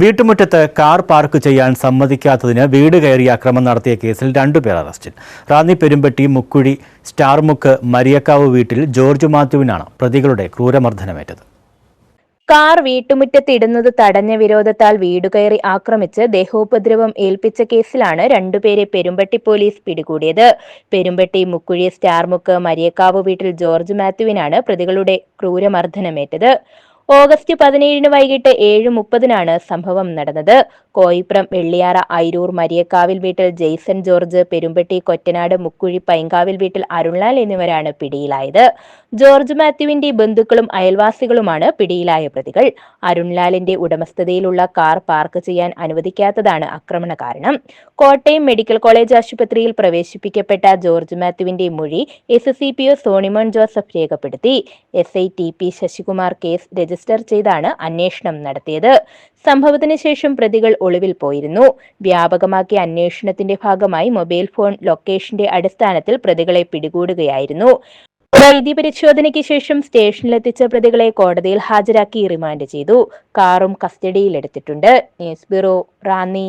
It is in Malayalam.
വീട്ടുമുറ്റത്ത് കാർ പാർക്ക് ചെയ്യാൻ സമ്മതിക്കാത്തതിന് വീട് കയറി അക്രമം നടത്തിയ കേസിൽ രണ്ടുപേർ അറസ്റ്റിൽ. റാന്നി പെരുമ്പട്ടി മുക്കുഴി സ്റ്റാർമുക്ക് മരിയക്കാവ് വീട്ടിൽ ജോർജ് മാത്യുവിനാണ് പ്രതികളുടെ ക്രൂരമർദ്ദനമേറ്റത്. കാർ വീട്ടുമുറ്റത്ത് ഇടുന്നത് തടഞ്ഞ വിരോധത്താൽ വീടുകയറി ആക്രമിച്ച് ദേഹോപദ്രവം ഏൽപ്പിച്ച കേസിലാണ് രണ്ടുപേരെ പെരുമ്പട്ടി പോലീസ് പിടികൂടിയത്. പെരുമ്പട്ടി മുക്കുഴി സ്റ്റാർമുക്ക് മരിയക്കാവ് വീട്ടിൽ ജോർജ് മാത്യുവിനാണ് പ്രതികളുടെ ക്രൂരമർദ്ദനമേറ്റത്. ഓഗസ്റ്റ് പതിനേഴിന് വൈകിട്ട് ഏഴ് മുപ്പതിനാണ് സംഭവം നടന്നത്. കോയിപ്രം വെള്ളിയാറ അയിരൂർ മരിയക്കാവിൽ വീട്ടിൽ ജെയ്സൺ ജോർജ് പെരുമ്പട്ടി കൊറ്റനാട് മുക്കുഴി പൈങ്കാവിൽ വീട്ടിൽ അരുൺലാൽ എന്നിവരാണ് പിടിയിലായത്. ജോർജ് മാത്യുവിന്റെ ബന്ധുക്കളും അയൽവാസികളുമാണ് പിടിയിലായ പ്രതികൾ. അരുൺലാലിന്റെ ഉടമസ്ഥതയിലുള്ള കാർ പാർക്ക് ചെയ്യാൻ അനുവദിക്കാത്തതാണ് ആക്രമണ കാരണം. കോട്ടയം മെഡിക്കൽ കോളേജ് ആശുപത്രിയിൽ പ്രവേശിപ്പിക്കപ്പെട്ട ജോർജ് മാത്യുവിന്റെ മൊഴി S C P O Sonimon Joseph രേഖപ്പെടുത്തി. S I T P Sasikumar case register ചെയ്താണ് അന്വേഷണം നടത്തിയത്. സംഭവത്തിന് ശേഷം പ്രതികൾ ഒളിവിൽ പോയിരുന്നു. വ്യാപകമാക്കിയ അന്വേഷണത്തിന്റെ ഭാഗമായി മൊബൈൽ ഫോൺ ലൊക്കേഷന്റെ അടിസ്ഥാനത്തിൽ പ്രതികളെ പിടികൂടുകയായിരുന്നു. വൈദ്യ പരിശോധനയ്ക്ക് ശേഷം സ്റ്റേഷനിലെത്തിച്ച പ്രതികളെ കോടതിയിൽ ഹാജരാക്കി റിമാൻഡ് ചെയ്തു. കാറും കസ്റ്റഡിയിലെടുത്തിട്ടുണ്ട്. News bureau Ranni.